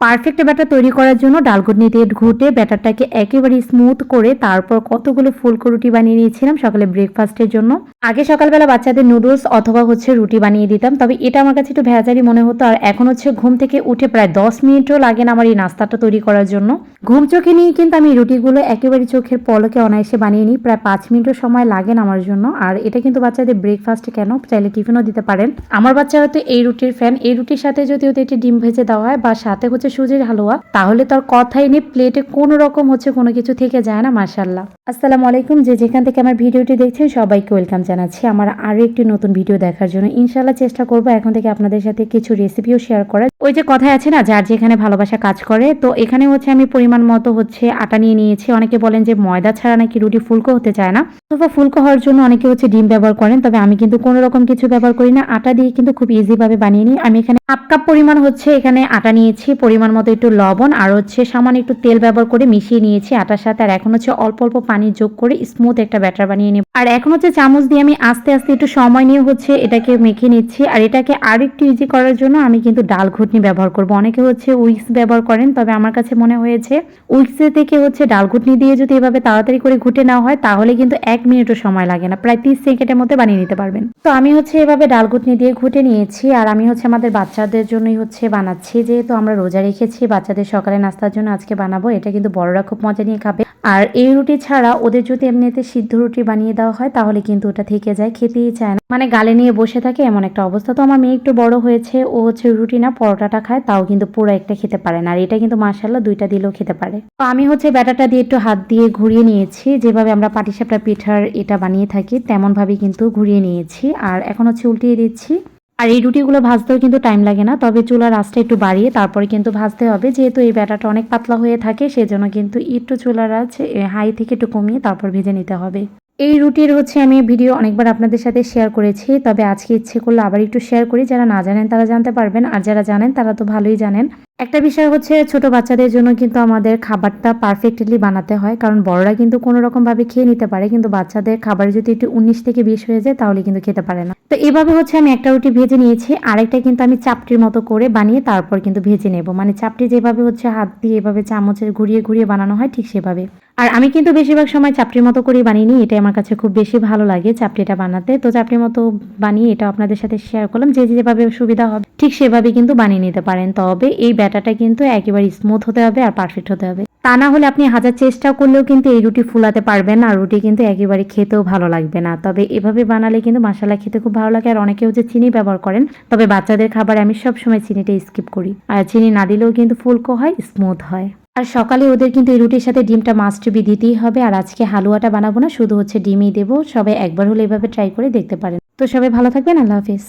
Perfect batter তৈরি করার জন্য ডালগুটনি দিয়ে ঘুটে ব্যাটারটাকে একেবারে স্মুথ করে তারপর কতগুলো ফুলকরুটি বানিয়ে নিয়েছিলাম সকালে ব্রেকফাস্টের জন্য। আগে সকালবেলা বাচ্চাদের নুডলস অথবা হচ্ছে রুটি বানিয়ে দিতাম, তবে এটা আমার কাছে একটু ভেজারি মনে হতো। আর এখন হচ্ছে ঘুম থেকে উঠে প্রায় দশ মিনিটও লাগে না আমার এই নাস্তাটা তৈরি করার জন্য। ঘুম চোখে নিয়ে কিন্তু আমি রুটিগুলো একেবারে চোখের পলকে অনায়াসে বানিয়ে নিই। প্রায় পাঁচ মিনিটও সময় লাগে না আমার জন্য। আর এটা কিন্তু বাচ্চাদের ব্রেকফাস্টে কেন? চাইলে টিফিনও দিতে পারেন। আমার বাচ্চা হয়তো এই রুটির ফ্যান এই রুটির সাথে যদি ওদের একটি ডিম ভেজে দেওয়া হয় বা সাথে হচ্ছে সুজির হালুয়া, তাহলে তার কথাই নেই। প্লেটে কোনো রকম হচ্ছে কোনো কিছু থেকে যায় না মার্শাল্লাহ আসসালামু আলাইকুম। যে যেখান থেকে আমার ভিডিওটি দেখছেন, সবাইকে ওয়েলকাম জানাচ্ছি। আমার আরও একটি নতুন ভিডিও দেখার জন্য ইনশাল্লাহ চেষ্টা করব এখন থেকে আপনাদের সাথে কিছু রেসিপিও শেয়ার করার। ওই যে কথায় আছে না, যার যেখানে ভালোবাসা কাজ করে, তো এখানে হচ্ছে আমি পরিমাণ মতো হচ্ছে আটা নিয়ে নিয়েছি। অনেকে বলেন যে ময়দা ছাড়া নাকি রুটি ফুলকো হতে চায় না। অথবা ফুলকো হওয়ার জন্য অনেকে হচ্ছে ডিম ব্যবহার করেন, তবে আমি কিন্তু কোনো রকম কিছু ব্যবহার করি না। আটা দিয়ে কিন্তু খুব ইজি ভাবে বানিয়ে নিই। আমি এখানে হাফ কাপ পরিমাণ হচ্ছে এখানে আটা নিয়েছি, পরিমাণ মতো একটু লবণ আর হচ্ছে সামান্য একটু তেল ব্যবহার করে মিশিয়ে নিয়েছি আটার সাথে। আর এখন হচ্ছে অল্প অল্প পানি যোগ করে স্মুথ একটা ব্যাটার বানিয়ে নেব। আর এখন হচ্ছে চামচ দিয়ে আমি আস্তে আস্তে একটু সময় নিয়ে হচ্ছে এটাকে মেখে নিচ্ছি। আর এটাকে আর একটু ইজি করার জন্য আমি কিন্তু ডাল ঘুটনি ব্যবহার করব। অনেকে হচ্ছে উইক্স ব্যবহার করেন, তবে আমার কাছে মনে হয়েছে উইক্সে থেকে হচ্ছে ডাল ঘুটনি দিয়ে যদি এভাবে তাড়াতাড়ি করে ঘুটে নেওয়া হয়, তাহলে কিন্তু এক মিনিটও সময় লাগে না। প্রায় তিরিশ সেকেন্ডের মধ্যে বানিয়ে নিতে পারবেন। তো আমি হচ্ছে এভাবে ডাল ঘুটনি দিয়ে ঘুটে নিয়েছি। আর আমি হচ্ছে আমাদের বাচ্চাদের জন্যই হচ্ছে বানাচ্ছি। যেহেতু আমরা রোজা রেখেছি, বাচ্চাদের সকালে নাস্তার জন্য আজকে বানাবো। এটা কিন্তু বড়রা খুব মজা নিয়ে খাবে। আর এই রুটি ছাড়া ওদের যদি এমনিতে সিদ্ধ রুটি বানিয়ে দেওয়া হয়, তাহলে কিন্তু ওটা থেকে যায়, খেতেই চায় না। মানে গালে নিয়ে বসে থাকে এমন একটা অবস্থা। তো আমার মেয়ে একটু বড় হয়েছে, ও হচ্ছে রুটি না, পরোটাটা খায়, তাও কিন্তু পুরো একটা খেতে পারে না। আর এটা কিন্তু মাসাল্লাহ দুইটা দিলেও খেতে পারে। তো আমি হচ্ছে ব্যাটাটা দিয়ে একটু হাত দিয়ে ঘুরিয়ে নিয়েছি। যেভাবে আমরা পাটিসাপটা পিঠার এটা বানিয়ে থাকি তেমন ভাবে কিন্তু ঘুরিয়ে নিয়েছি। আর এখন হচ্ছে উল্টিয়ে দিচ্ছি। আর এই রুটিগুলো ভাজতেও কিন্তু টাইম লাগে না, তবে চুলার আঁচটা একটু বাড়িয়ে তারপরে কিন্তু ভাজতে হবে। যেহেতু এই ব্যাটাটা অনেক পাতলা হয়ে থাকে, সেজন্য কিন্তু একটু চুলার আঁচ হাই থেকে একটু কমিয়ে তারপর ভেজে নিতে হবে। এই রুটির হচ্ছে আমি ভিডিও অনেকবার আপনাদের সাথে শেয়ার করেছি, তবে আজকে ইচ্ছে করলে আবার একটু শেয়ার করি। যারা না জানেন তারা জানতে পারবেন, আর যারা জানেন তারা তো ভালোই জানেন। একটা বিষয় হচ্ছে ছোট বাচ্চাদের জন্য কিন্তু আমাদের খাবারটা পারফেক্টলি বানাতে হয়, কারণ বড়রা কিন্তু কোনো রকম ভাবে খেয়ে নিতে পারে, কিন্তু বাচ্চাদের খাবার যদি একটু উনিশ থেকে বিশ হয়ে যায় তাহলে কিন্তু খেতে পারে না। তো এভাবে হচ্ছে আমি একটা রুটি ভেজে নিয়েছি, আরেকটা কিন্তু আমি চাপটির মতো করে বানিয়ে তারপর কিন্তু ভেজে নেব। মানে চাপটি যেভাবে হচ্ছে হাত দিয়ে এভাবে চামচের ঘুরিয়ে ঘুরিয়ে বানানো হয় ঠিক সেভাবে। আর আমি কিন্তু বেশিরভাগ সময় চাপটির মতো করেই বানিয়ে নিই, এটাই আমার কাছে খুব বেশি ভালো লাগে চাপটিটা বানাতে। তো চাপটির মতো বানিয়ে এটা আপনাদের সাথে শেয়ার করলাম, যে যেভাবে সুবিধা হবে ঠিক সেভাবে কিন্তু বানিয়ে নিতে পারেন। তবে এই ব্যাটাটা কিন্তু একেবারে স্মুথ হতে হবে আর পারফেক্ট হতে হবে। তা না হলে আপনি হাজার চেষ্টা করলেও কিন্তু এই রুটি ফুলাতে পারবেন না রুটি কিন্তু একেবারে খেতেও ভালো লাগবে না। তবে এভাবে বানালে কিন্তু মশলা খেতে খুব ভালো লাগে, আর অনেকেও যে চিনি ব্যবহার করেন, তবে বাচ্চাদের খাবারে আমি সবসময় চিনিটা স্কিপ করি। আর চিনি না দিলেও কিন্তু ফুলকো হয় স্মুথ হয়। আর সকালে ওদের কিন্তু এই রুটির সাথে ডিমটা মাস্ট বি দিতেই হবে। আর আজকে হালুয়াটা বানাবো না, শুধু হচ্ছে ডিমই দেবো। সবাই একবার হলে এভাবে ট্রাই করে দেখতে পারেন। তো সবাই ভালো থাকবেন, আল্লাহ হাফিজ।